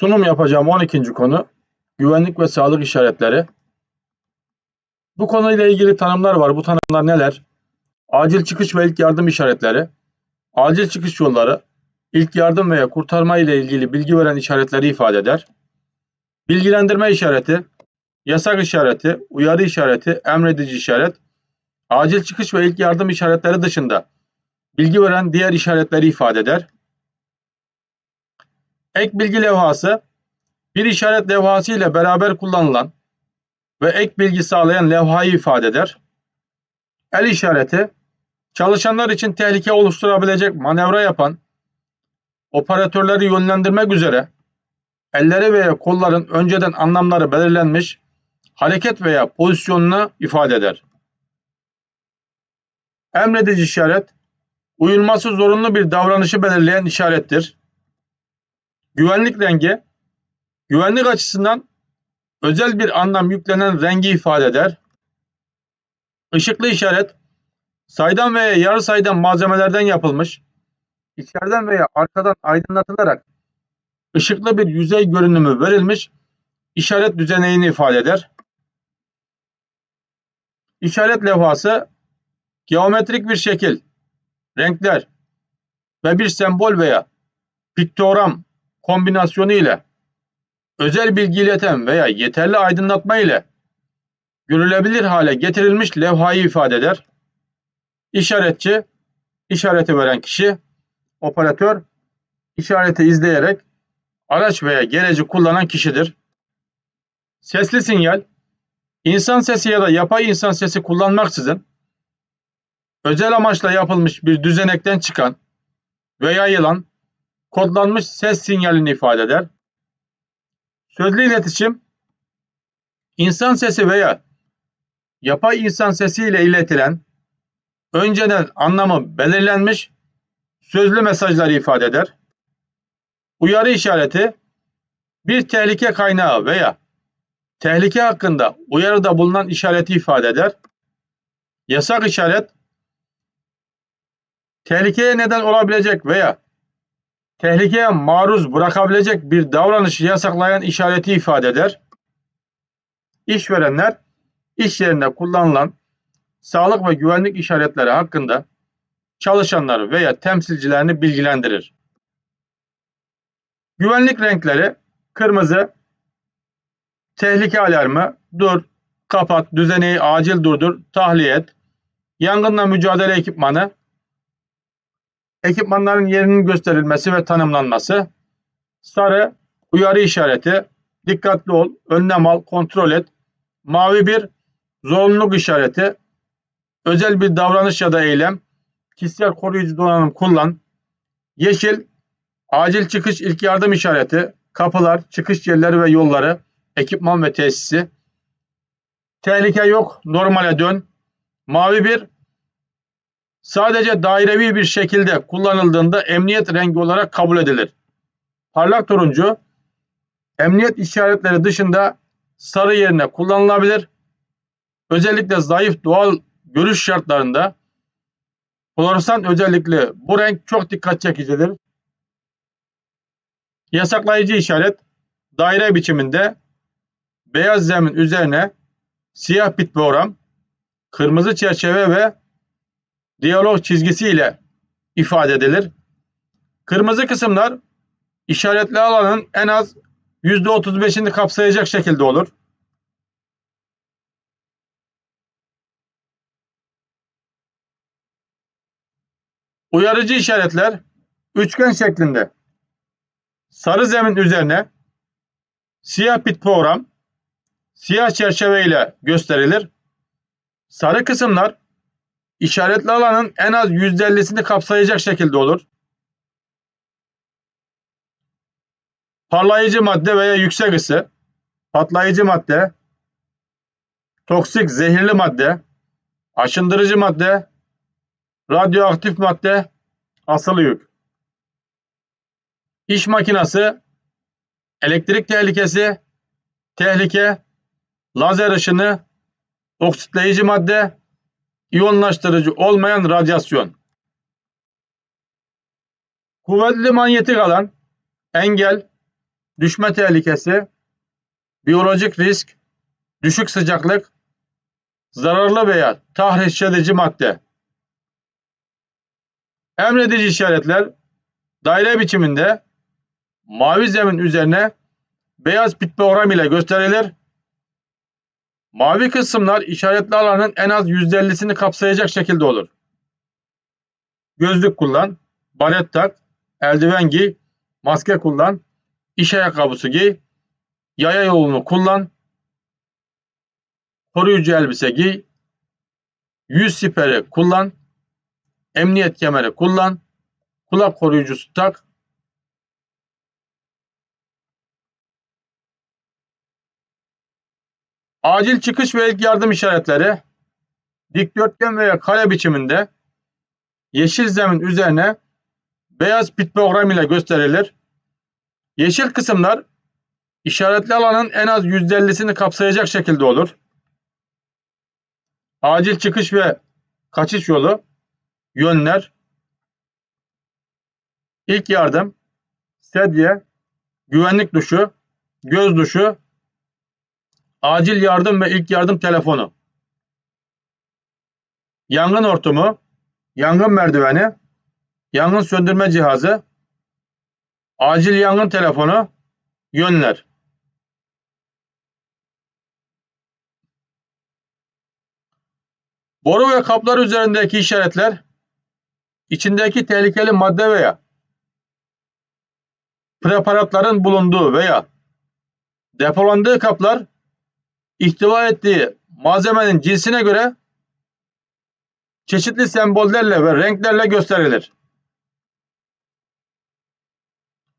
Sunum yapacağım 12. konu güvenlik ve sağlık işaretleri. Bu konuyla ilgili tanımlar var. Bu tanımlar neler? Acil çıkış ve ilk yardım işaretleri, acil çıkış yolları, ilk yardım veya kurtarma ile ilgili bilgi veren işaretleri ifade eder. Bilgilendirme işareti, yasak işareti, uyarı işareti, emredici işaret, acil çıkış ve ilk yardım işaretleri dışında bilgi veren diğer işaretleri ifade eder. Ek bilgi levhası, bir işaret levhası ile beraber kullanılan ve ek bilgi sağlayan levhayı ifade eder. El işareti, çalışanlar için tehlike oluşturabilecek manevra yapan, operatörleri yönlendirmek üzere elleri veya kolların önceden anlamları belirlenmiş hareket veya pozisyonunu ifade eder. Emredici işaret, uyulması zorunlu bir davranışı belirleyen işarettir. Güvenlik rengi, güvenlik açısından özel bir anlam yüklenen rengi ifade eder. Işıklı işaret, saydam veya yarı saydam malzemelerden yapılmış, içeriden veya arkadan aydınlatılarak ışıklı bir yüzey görünümü verilmiş işaret düzeneğini ifade eder. İşaret levhası, geometrik bir şekil, renkler ve bir sembol veya piktogram kombinasyonu ile özel bilgi ileten veya yeterli aydınlatma ile görülebilir hale getirilmiş levhayı ifade eder. İşaretçi, işareti veren kişi, operatör, işareti izleyerek araç veya gereci kullanan kişidir. Sesli sinyal, insan sesi ya da yapay insan sesi kullanmaksızın özel amaçla yapılmış bir düzenekten çıkan ve yayılan kodlanmış ses sinyalini ifade eder. Sözlü iletişim, insan sesi veya yapay insan sesi ile iletilen, önceden anlamı belirlenmiş sözlü mesajları ifade eder. Uyarı işareti, bir tehlike kaynağı veya tehlike hakkında uyarıda bulunan işareti ifade eder. Yasak işaret, tehlikeye neden olabilecek veya tehlikeye maruz bırakabilecek bir davranışı yasaklayan işareti ifade eder. İşverenler iş yerinde kullanılan sağlık ve güvenlik işaretleri hakkında çalışanları veya temsilcilerini bilgilendirir. Güvenlik renkleri kırmızı, tehlike alarmı, dur, kapat, düzeneyi acil durdur, tahliye et, yangınla mücadele ekipmanı, ekipmanların yerinin gösterilmesi ve tanımlanması, sarı, uyarı işareti, dikkatli ol, önlem al, kontrol et, mavi bir, zorunluluk işareti, özel bir davranış ya da eylem, kişisel koruyucu donanım kullan, yeşil, acil çıkış ilk yardım işareti, kapılar, çıkış yerleri ve yolları, ekipman ve tesisi, tehlike yok, normale dön, mavi bir, sadece dairevi bir şekilde kullanıldığında emniyet rengi olarak kabul edilir. Parlak turuncu, emniyet işaretleri dışında sarı yerine kullanılabilir. Özellikle zayıf doğal görüş şartlarında floresan özellikle bu renk çok dikkat çekicidir. Yasaklayıcı işaret daire biçiminde beyaz zemin üzerine siyah bit program, kırmızı çerçeve ve diyalog çizgisi ile ifade edilir. Kırmızı kısımlar işaretli alanın en az %35'ini kapsayacak şekilde olur. Uyarıcı işaretler üçgen şeklinde sarı zemin üzerine siyah bit program siyah çerçeve ile gösterilir. Sarı kısımlar işaretli alanın en az %50'sini kapsayacak şekilde olur. Parlayıcı madde veya yüksek ısı, patlayıcı madde, toksik zehirli madde, aşındırıcı madde, radyoaktif madde, asılı yük. İş makinası, elektrik tehlikesi, tehlike, lazer ışını, oksitleyici madde, iyonlaştırıcı olmayan radyasyon. Kuvvetli manyetik alan, engel, düşme tehlikesi, biyolojik risk, düşük sıcaklık, zararlı veya tahriş edici madde. Emredici işaretler daire biçiminde mavi zemin üzerine beyaz piktogram ile gösterilir. Mavi kısımlar işaretli alanın en az %50'sini kapsayacak şekilde olur. Gözlük kullan, baret tak, eldiven giy, maske kullan, iş ayakkabısı giy, yaya yolunu kullan, koruyucu elbise giy, yüz siperi kullan, emniyet kemeri kullan, kulak koruyucusu tak, Acil çıkış ve ilk yardım işaretleri dikdörtgen veya kare biçiminde yeşil zemin üzerine beyaz piktogram ile gösterilir. Yeşil kısımlar işaretli alanın en az %50'sini kapsayacak şekilde olur. Acil çıkış ve kaçış yolu, yönler, ilk yardım, sedye, güvenlik duşu, göz duşu, acil yardım ve ilk yardım telefonu, yangın hortumu, yangın merdiveni, yangın söndürme cihazı, acil yangın telefonu, yönler. Boru ve kaplar üzerindeki işaretler, içindeki tehlikeli madde veya preparatların bulunduğu veya depolandığı kaplar ihtiva ettiği malzemenin cinsine göre çeşitli sembollerle ve renklerle gösterilir.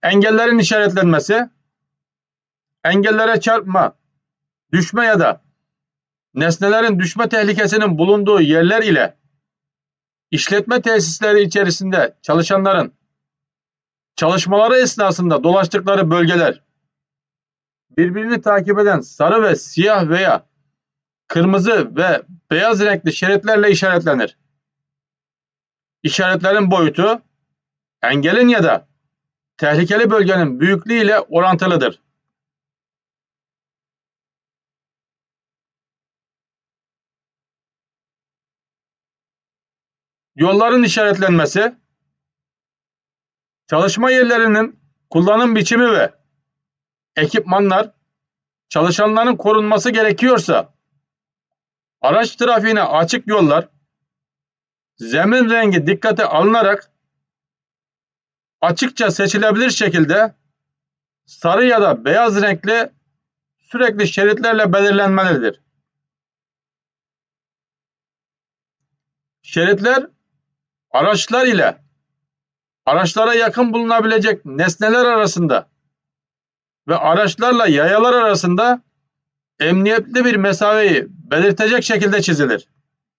Engellerin işaretlenmesi, engellere çarpma, düşme ya da nesnelerin düşme tehlikesinin bulunduğu yerler ile işletme tesisleri içerisinde çalışanların çalışmaları esnasında dolaştıkları bölgeler, birbirini takip eden sarı ve siyah veya kırmızı ve beyaz renkli şeritlerle işaretlenir. İşaretlerin boyutu engelin ya da tehlikeli bölgenin büyüklüğü ile orantılıdır. Yolların işaretlenmesi, çalışma yerlerinin kullanım biçimi ve ekipmanlar çalışanların korunması gerekiyorsa araç trafiğine açık yollar zemin rengi dikkate alınarak açıkça seçilebilir şekilde sarı ya da beyaz renkli sürekli şeritlerle belirlenmelidir. Şeritler araçlar ile araçlara yakın bulunabilecek nesneler arasında ve araçlarla yayalar arasında emniyetli bir mesafeyi belirtecek şekilde çizilir.